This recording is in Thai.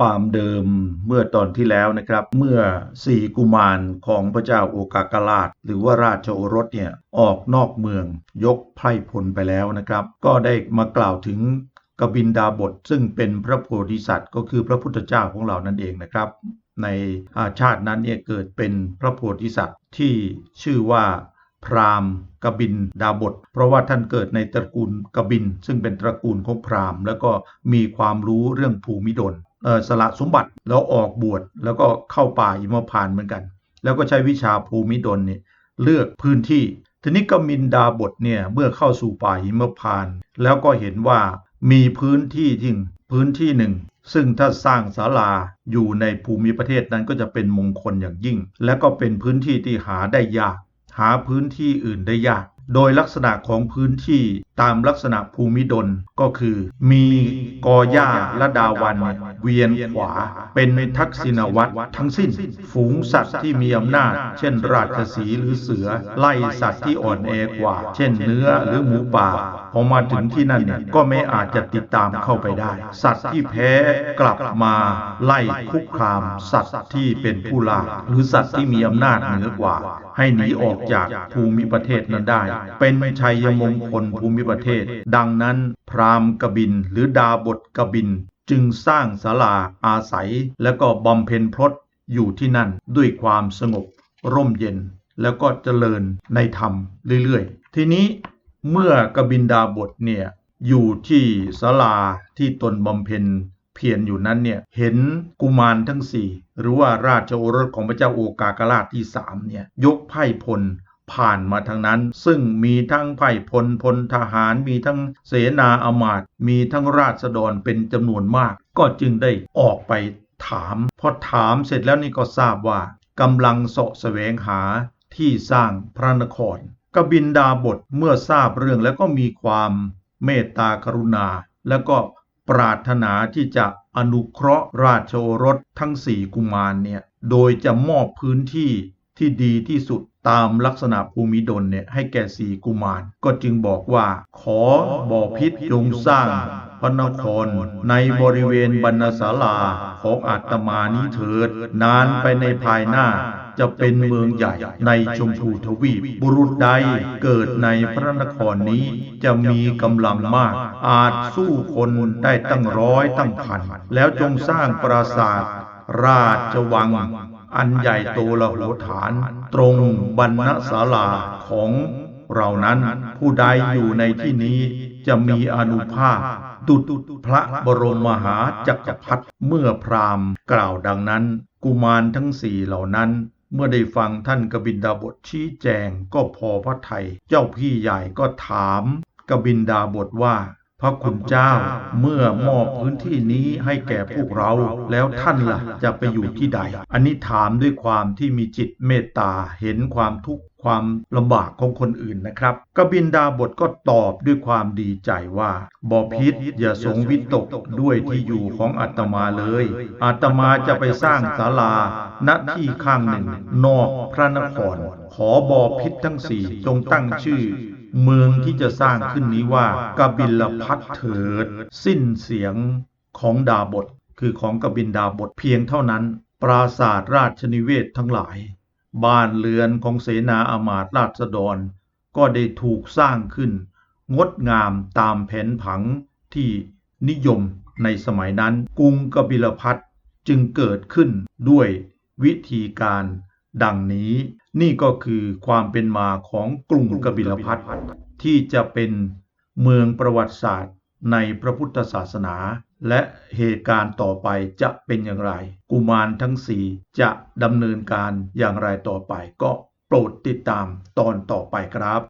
ความเดิมเมื่อตอนที่แล้วนะครับ เมื่อสี่กุมารของพระเจ้าโอกากราช หรือว่าราชโอรสเนี่ยออกนอกเมืองยกไพร่พลไปแล้วนะครับ ก็ได้มากล่าวถึงกบินดาบทซึ่งเป็นพระโพธิสัตว์ ก็คือพระพุทธเจ้าของเรานั่นเองนะครับ ในอาชาตินั้นเนี่ยเกิดเป็นพระโพธิสัตว์ที่ชื่อว่าพราหมณ์กบินดาบท เพราะว่าท่านเกิดในตระกูลกบิน ซึ่งเป็นตระกูลของพราหมณ์ แล้วก็มีความรู้เรื่องภูมิดล สละสมบัติแล้วออกบวชแล้วก็เข้าป่าหิมพานต์เหมือนกัน แล้วก็ใช้วิชาภูมิดลเนี่ยเลือกพื้นที่ ทีนี้กบินดาบทเนี่ยเมื่อเข้าสู่ป่าหิมพานต์แล้วก็เห็นว่ามีพื้นที่ที่พื้นที่หนึ่ง ซึ่งถ้าสร้างศาลาอยู่ในภูมิประเทศนั้นก็จะเป็นมงคลอย่างยิ่ง และก็เป็นพื้นที่ที่หาได้ยาก หาพื้นที่อื่นได้ยาก โดยลักษณะของพื้นที่ตามลักษณะภูมิดลก็คือ มีกอหญ้าและดาวัน เวียนขวา เป็นทักษิณวัตรทั้งสิ้น ฝูงสัตว์ที่มีอำนาจ เช่นราชสีห์หรือเสือ ไล่สัตว์ที่อ่อนแอกว่า เช่นเนื้อหรือหมูป่า พอมาถึงที่นั่นเนี่ยก็ไม่อาจจะติดตามเข้าไปได้ สัตว์ที่แพ้กลับมาไล่คุกคาม สัตว์ที่เป็นผู้ล่าหรือสัตว์ที่มีอำนาจเหนือกว่า ให้หนีออกจากภูมิประเทศนั้นได้ เป็นชัยมงคลภูมิประเทศ ดังนั้น พราหมณ์กบินหรือดาบทกบิน จึงสร้างศาลาอาศัย และก็บำเพ็ญพรตอยู่ที่นั่นด้วยความสงบร่มเย็น แล้วก็เจริญในธรรมเรื่อยๆ ทีนี้ เมื่อกบินดาบทเนี่ยอยู่ที่ศาลาที่ตนบำเพ็ญเพียรอยู่นั้นเนี่ยเห็นกุมารทั้งสี่หรือว่าราชโอรสของพระเจ้าโอกากราชที่สามเนี่ยยกไพ่พลผ่านมาทางนั้น ซึ่งมีทั้งไพ่พลพลทหาร มีทั้งเสนาอมาตมีทั้งราษฎรเป็นจำนวนมาก ก็จึงได้ออกไปถาม พอถามเสร็จแล้วนี่ก็ทราบว่ากำลังเสาะแสวงหาที่สร้างพระนคร กบินดาบทเมื่อทราบเรื่องแล้วก็มีความเมตตากรุณา แล้วก็ปรารถนาที่จะอนุเคราะห์ราชโอรสทั้งสี่กุมารเนี่ยโดยจะมอบพื้นที่ที่ดีที่สุดตามลักษณะภูมิดลเนี่ยให้แก่สีกุมาร ก็จึงบอกว่า ขอบ่อพิษจงสร้างพระนครในบริเวณบรรณศาลา ของอาตมานี้เถิด นานไปในภายหน้าจะเป็นเมืองใหญ่ในชมพูทวีป บุรุษใดเกิดในพระนครนี้จะมีกำลังมาก อาจสู้คนได้ตั้งร้อยตั้งพัน แล้วจงสร้างปราสาทราชวัง อันใหญ่โตละโหฐาน ตรงบรรณศาลาของเรานั้นผู้ใดอยู่ในที่นี้ จะมีอนุภาพ ดุจพระบรมมหาจักรพรรดิเมื่อพราหมณ์กล่าวดังนั้น กุมารทั้งสี่เหล่านั้น เมื่อได้ฟังท่านกบินดาบทชี้แจงก็พอพระไทย เจ้าพี่ใหญ่ก็ถามกบินดาบทว่า พระคุณเจ้าเมื่อมอบพื้นที่นี้ให้แก่พวกเราแล้วท่านล่ะจะไปอยู่ที่ใด อันนี้ถามด้วยความที่มีจิตเมตตาเห็นความทุกข์ความลำบากของคนอื่นนะครับ กบินดาบทก็ตอบด้วยความดีใจว่าบอพิษอย่าสงวิตกด้วยที่อยู่ของอาตมาเลย อาตมาจะไปสร้างศาลาณที่ข้างหนึ่ง นอกพระนคร ขอบอพิษทั้งสี่จงตั้งชื่อ เมืองที่จะสร้างขึ้นนี้ว่ากบิลพัทเถิด สิ้นเสียงของดาบท คือของกบินดาบทเพียงเท่านั้น ปราสาทราชนิเวศทั้งหลาย บ้านเรือนของเสนาอามาตย์ราษฎร ก็ได้ถูกสร้างขึ้น งดงามตามแผนผังที่นิยมในสมัยนั้นกรุงกบิลพัทจึงเกิดขึ้นด้วยวิธีการ ดังนี้นี่ก็คือความเป็นมาของกรุงกบิลพัทที่จะเป็นเมืองประวัติศาสตร์ในพระพุทธศาสนา และเหตุการณ์ต่อไปจะเป็นอย่างไร กุมารทั้งสี่จะดำเนินการอย่างไรต่อไปก็โปรดติดตามตอนต่อไปครับ